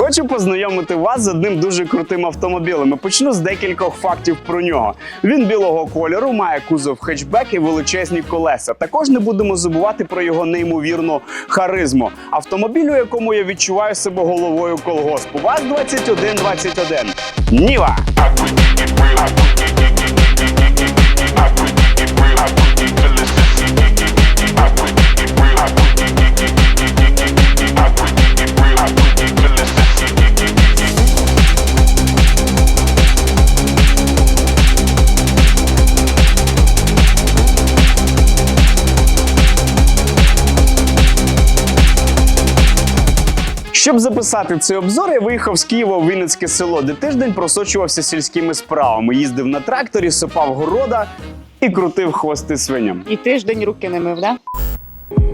Хочу познайомити вас з одним дуже крутим автомобілем. І Почну з декількох фактів про нього. Він білого кольору, має кузов хетчбек і величезні колеса. Також не будемо забувати про його неймовірну харизму. Автомобіль, у якому я відчуваю себе головою колгоспу. ВАЗ 2121. Ніва. Щоб записати цей обзор, я виїхав з Києва у Вінницьке село, де тиждень просочувався сільськими справами. Їздив на тракторі, сопав города і крутив хвости свиням. І тиждень руки не мив, да?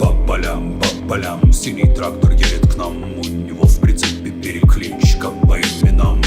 Бабалям, бабалям, Синий трактор едет к нам У него в прицепе перекличка по именам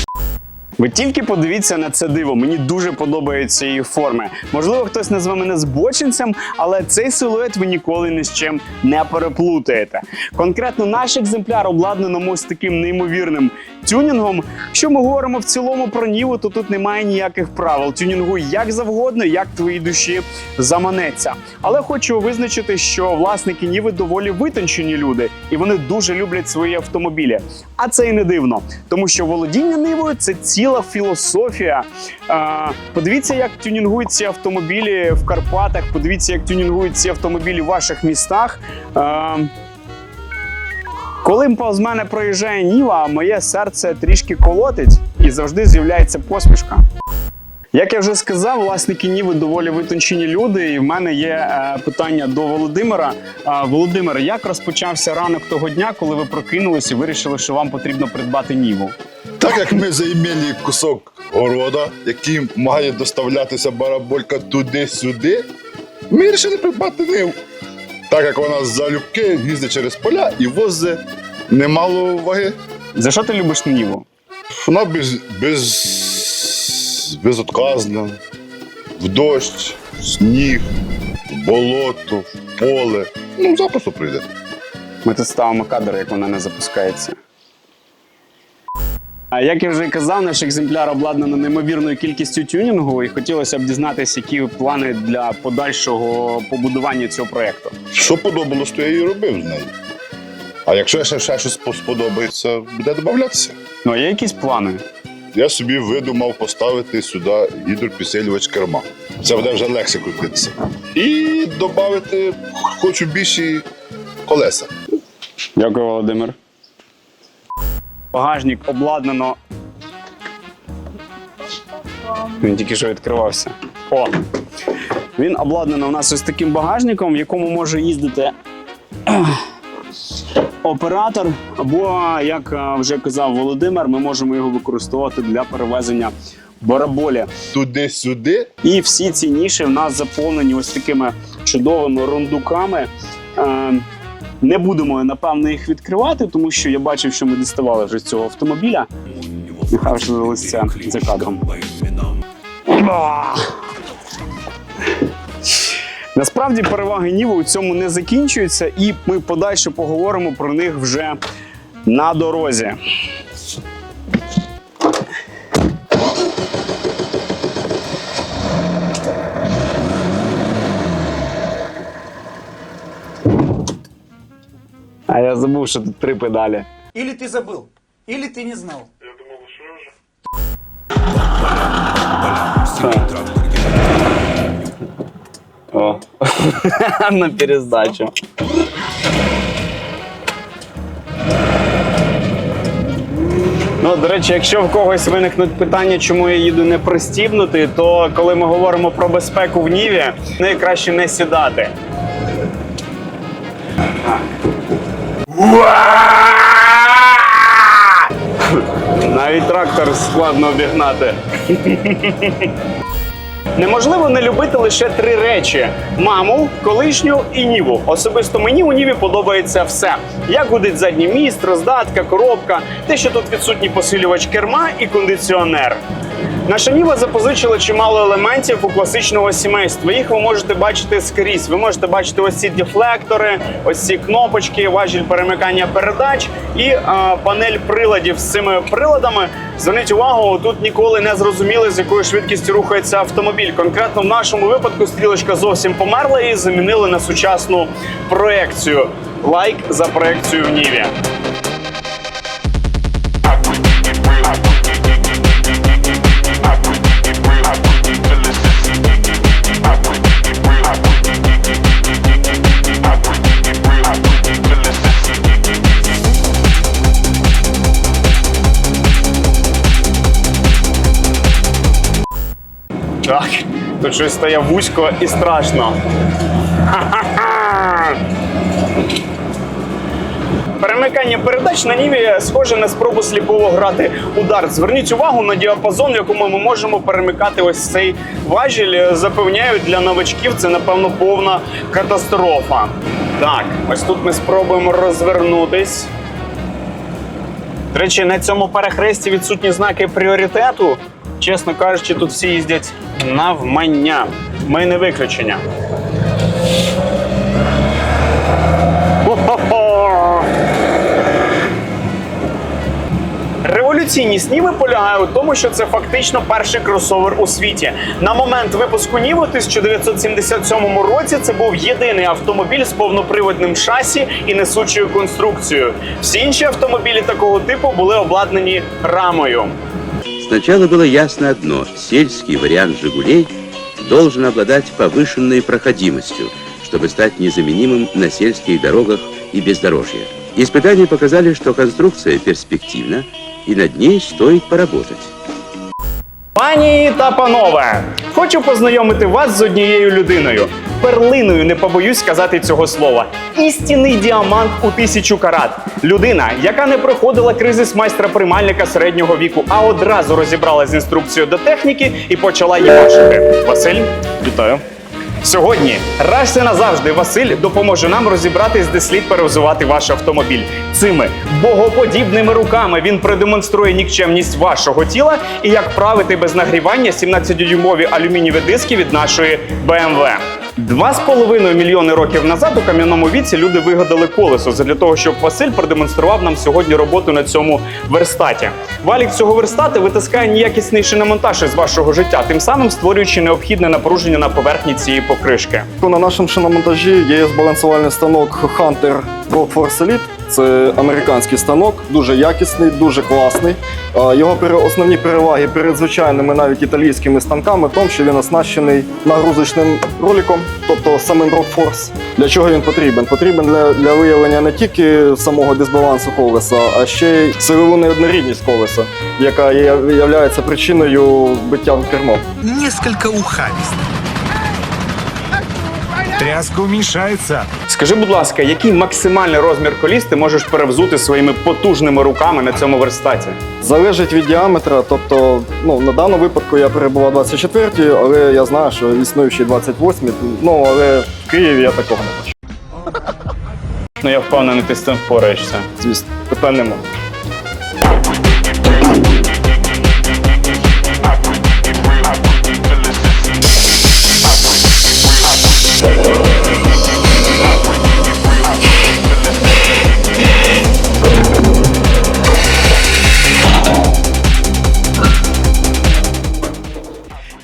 Ви тільки подивіться на це диво. Мені дуже подобаються її форми. Можливо, хтось назве мене збочинцем, але цей силует ви ніколи ні з чим не переплутаєте. Конкретно наш екземпляр обладнано ось таким неймовірним тюнінгом. Якщо ми говоримо в цілому про Ніву, то тут немає ніяких правил. Тюнінгуй як завгодно, як твоїй душі заманеться. Але хочу визначити, що власники Ніви доволі витончені люди, і вони дуже люблять свої автомобілі. А це і не дивно, тому що володіння Нивою це ціла філософія. Подивіться, як тюнінгують ці автомобілі в Карпатах. Подивіться, як тюнінгують ці автомобілі в ваших містах. Коли повз мене проїжджає Ніва, моє серце трішки колотить і завжди з'являється посмішка. Як я вже сказав, власники Ніви доволі витончені люди, і в мене є е, питання до Володимира. Володимир, як розпочався ранок того дня, коли ви прокинулись і вирішили, що вам потрібно придбати Ніву? Так як ми заімели кусок города, який має доставлятися бараболька туди-сюди, ми вирішили придбати ниву. Так як вона залюбки їздить через поля і возить немало ваги. За що ти любиш Ніву? Вона без, без, безотказна, в дощ, в сніг, в болото, в поле. Ну, запросто прийде. Ми тут ставимо кадр, як вона не запускається. А як я вже і казав, наш екземпляр обладнано неймовірною кількістю тюнінгу, і хотілося б дізнатися, які плани для подальшого побудування цього проєкту. Що подобалось, то я і робив з нею. А якщо ще, ще щось сподобається, буде додатися. Ну, а є якісь плани? Я собі видумав поставити сюди гідропідсилювач керма. Це буде вже легше крутитися. І додати хочу більші колеса. Дякую, Володимир. Багажник обладнано. Він тільки що відкривався. О! Він обладнано у нас ось таким багажником, в якому може їздити оператор. Або, як е, вже казав Володимир, ми можемо його використовувати для перевезення бараболі. Туди-сюди. І всі ці ніші в нас заповнені ось такими чудовими рундуками. Е, Не будемо, напевно, їх відкривати, тому що я бачив, що ми діставали вже з цього автомобіля. Нехай вже залишиться за кадром. перекличка по именам Насправді переваги Ніви у цьому не закінчуються, і ми подальше поговоримо про них вже на дорозі. А я забув, що тут три педалі. Или ты забыл, или ты не знал. О. на перездачу. Ну, до речі, якщо в когось виникнуть питання, чому я їду не пристібнутий, то коли ми говоримо про безпеку в Ніві, найкраще не сідати. Навіть трактор складно обігнати. Неможливо не любити лише три речі: маму, колишню і ніву. Особисто мені у ніві подобається все. Як гудить задній міст, роздатка, коробка, те, що тут відсутній посилювач керма і кондиціонер. Наша Ніва запозичила чимало елементів у класичного сімейства. Їх ви можете бачити скрізь. Ви можете бачити ось ці дефлектори, ось ці кнопочки, важіль перемикання передач і е, панель приладів з цими приладами. Зверніть увагу, тут ніколи не зрозуміли, з якою швидкістю рухається автомобіль. Конкретно в нашому випадку стрілочка зовсім померла і замінили на сучасну проекцію. Лайк за проекцію в Ніві. Тут щось стає вузько і страшно. Ха-ха-ха! Перемикання передач на Ніві схоже на спробу сліпово грати удар. Зверніть увагу на діапазон, в якому ми можемо перемикати ось цей важіль. Запевняють для новачків це напевно повна катастрофа. Так, ось тут ми спробуємо розвернутись. До речі, на цьому перехресті відсутні знаки пріоритету. Чесно кажучи, тут всі їздять навмання. Ми не виключення. Революційність Ніви полягає у тому, що це фактично перший кросовер у світі. На момент випуску Ніви у 1977 році це був єдиний автомобіль з повноприводним шасі і несучою конструкцією. Всі інші автомобілі такого типу були обладнані рамою. Сначала было ясно одно – сельский вариант «Жигулей» должен обладать повышенной проходимостью, чтобы стать незаменимым на сельских дорогах и бездорожье. Испытания показали, что конструкция перспективна, и над ней стоит поработать. Пані та панове, хочу познайомити вас з однією людиною. Перлиною не побоюсь сказати цього слова. Істинний діамант у тисячу карат. Людина, яка не проходила кризис майстра приймальника середнього віку, а одразу розібралась з інструкцією до техніки і почала її бачити. Василь, вітаю. Сьогодні раз і назавжди Василь допоможе нам розібратись, де слід перевзувати ваш автомобіль. Цими богоподібними руками він продемонструє нікчемність вашого тіла і як правити без нагрівання 17-дюймові алюмінієві диски від нашої BMW. Два з половиною мільйони років назад у кам'яному віці люди вигадали колесо для того, щоб Василь продемонстрував нам сьогодні роботу на цьому верстаті. Валік цього верстати витискає неякісний шиномонтаж із вашого життя, тим самим створюючи необхідне напруження на поверхні цієї покришки. На нашому шиномонтажі є збалансувальний станок Hunter Road Force Elite. Це американський станок, дуже якісний, дуже класний. Його основні переваги перед звичайними навіть італійськими станками в тому, що він оснащений нагрузочним роликом, тобто самим Road Force. Для чого він потрібен? Потрібен для, для виявлення не тільки самого дисбалансу колеса, а ще й силову неоднорідність колеса, яка є, причиною биття в кермо. несколько ухабист. Тряска уменьшается. Скажи, будь ласка, який максимальний розмір коліс ти можеш перевзути своїми потужними руками на цьому верстаті? Залежить від діаметра, тобто, ну, на даному випадку я перебував 24 але я знаю, що існуючі 28 ну, але в Києві я такого не бачу. Ну я впевнений, ти з цим впораєшся. Звісно. Питань нема.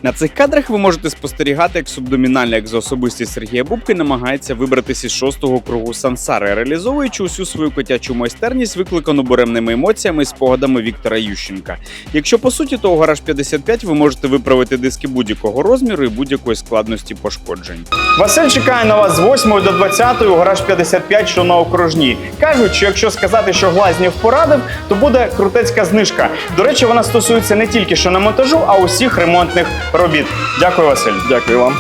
На цих кадрах ви можете спостерігати, як субдомінальна екзоособистість Сергія Бубки намагається вибратися із шостого кругу сансари, реалізовуючи усю свою котячу майстерність, викликану буремними емоціями і спогадами Віктора Ющенка. Якщо по суті, то у гараж 55 ви можете виправити диски будь-якого розміру і будь-якої складності пошкоджень. Василь чекає на вас з 8 до 20 у гараж 55, що на окружній. Кажуть, що якщо сказати, що Глазнів порадив, то буде крутецька знижка. До речі, вона стосується не тільки шиномонтажу, а усіх ремонтних робіт. Дякую, Василь. Дякую вам.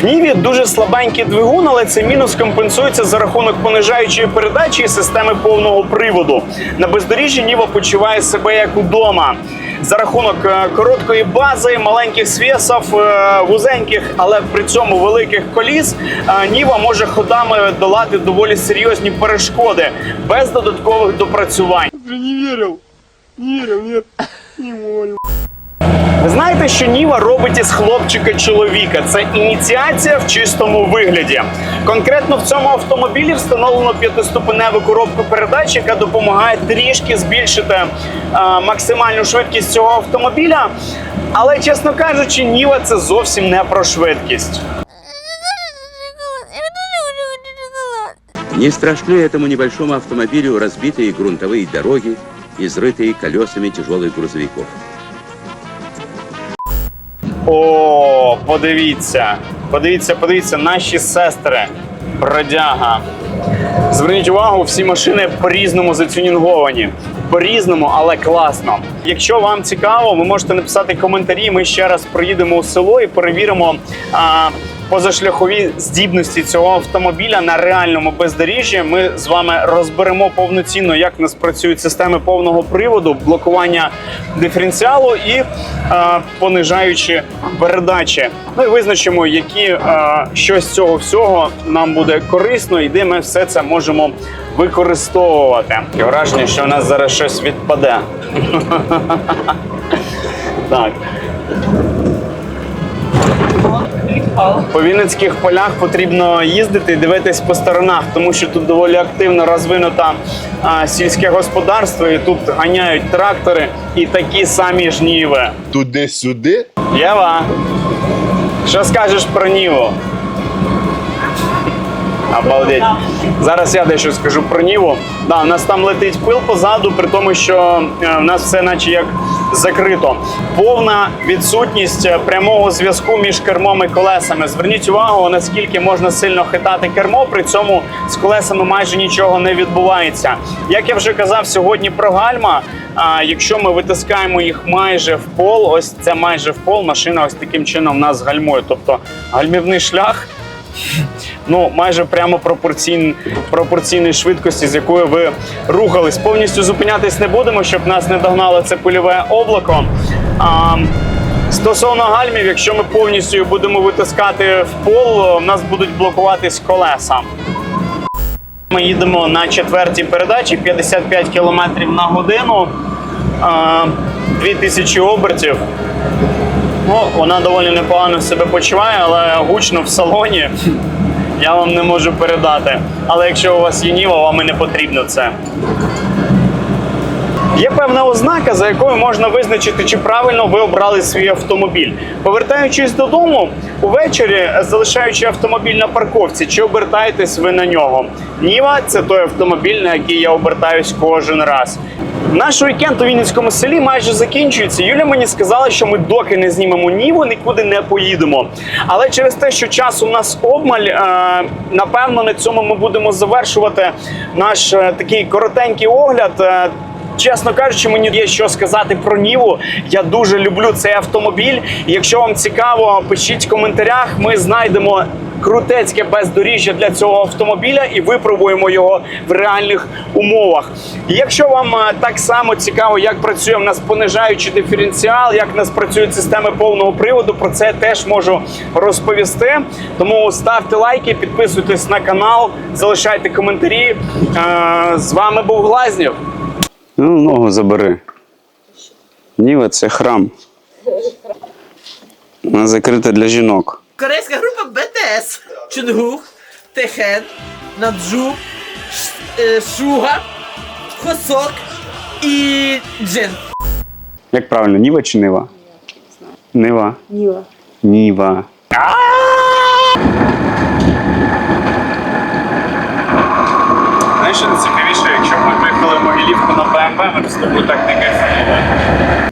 В Ніві дуже слабенький двигун, але цей мінус компенсується за рахунок понижаючої передачі і системи повного приводу. На бездоріжжі Ніва почуває себе як удома. За рахунок е, короткої бази, маленьких свісів, е, вузеньких, але при цьому великих коліс, е, Ніва може ходами долати доволі серйозні перешкоди без додаткових допрацювань. Не вірив. Не вірив, ні. Не можу. Ви знаєте, що Ніва робить із хлопчика чоловіка. Це ініціація в чистому вигляді. Конкретно в цьому автомобілі встановлено п'ятиступеневу коробку передач, яка допомагає трішки збільшити е, максимальну швидкість цього автомобіля. Але, чесно кажучи, Ніва це зовсім не про швидкість. Не страшны этому небольшому автомобилю разбитые грунтовые дороги, изрытые колесами тяжелых грузовиков. О, подивіться, подивіться, подивіться, наші сестри, бродяга. Зверніть увагу, всі машини по-різному зацюнінговані. По-різному, але класно. Якщо вам цікаво, ви можете написати коментарі. Ми ще раз проїдемо у село і перевіримо а, позашляхові здібності цього автомобіля на реальному бездоріжжі. Ми з вами розберемо повноцінно, як нас працюють системи повного приводу, блокування диференціалу і а, понижаючі передачі. Ну і визначимо, які а, що з цього всього нам буде корисно, і де ми все це можемо використовувати. Таке враження, що у нас зараз щось відпаде. Так. По Вінницьких полях потрібно їздити і дивитись по сторонах, тому що тут доволі активно розвинуто а, сільське господарство, і тут ганяють трактори і такі самі жніви. Туди-сюди. Єва, що скажеш про Ніву? Обалдеть. Зараз я дещо скажу про Ніву. Да, у нас там летить пил позаду, при тому, що е, в нас все наче як закрито. Повна відсутність е, прямого зв'язку між кермом і колесами. Зверніть увагу, наскільки можна сильно хитати кермо, при цьому з колесами майже нічого не відбувається. Як я вже казав сьогодні про гальма, а якщо ми витискаємо їх майже в пол, ось це майже в пол, машина ось таким чином в нас гальмує. Тобто гальмівний шлях ну майже прямо пропорційн, пропорційної швидкості, з якою ви рухались. Повністю зупинятись не будемо, щоб нас не догнало це польове облако. А, стосовно гальмів, якщо ми повністю будемо витискати в пол, в нас будуть блокуватись колеса. Ми їдемо на четвертій передачі 55 км на годину, 2000 обертів. Ну, вона доволі непогано себе почуває, але гучно в салоні я вам не можу передати. Але якщо у вас є Ніва, вам і не потрібно це. Є певна ознака, за якою можна визначити, чи правильно ви обрали свій автомобіль. Повертаючись додому, увечері, залишаючи автомобіль на парковці, чи обертаєтесь ви на нього? Ніва це той автомобіль, на який я обертаюсь кожен раз. Наш вікенд у Вінницькому селі майже закінчується. Юля мені сказала, що ми доки не знімемо Ніву, нікуди не поїдемо. Але через те, що час у нас обмаль, е, напевно, на цьому ми будемо завершувати наш е, такий коротенький огляд. Е, Чесно кажучи, мені є що сказати про Ніву. Я дуже люблю цей автомобіль. Якщо вам цікаво, пишіть в коментарях. Ми знайдемо крутецьке бездоріжжя для цього автомобіля і випробуємо його в реальних умовах. І якщо вам е, так само цікаво, як працює в нас понижаючий диференціал, як в нас працюють системи повного приводу, про це теж можу розповісти. Тому ставте лайки, підписуйтесь на канал, залишайте коментарі. Е, З вами був Глазнів. Ну, ногу забери. Ніва це храм. Вона закрита для жінок. Корейська група BTS. Чунгук, Техен, Наджу, е, Шуга, Хосок і Джин. Як правильно, Ніва чи Нива? Нива. Ніва. Ніва. Знаєш, що найцікавіше, якщо ми виїхали в Могилівку на БМВ, ми тобою так не кайфували. Непогано.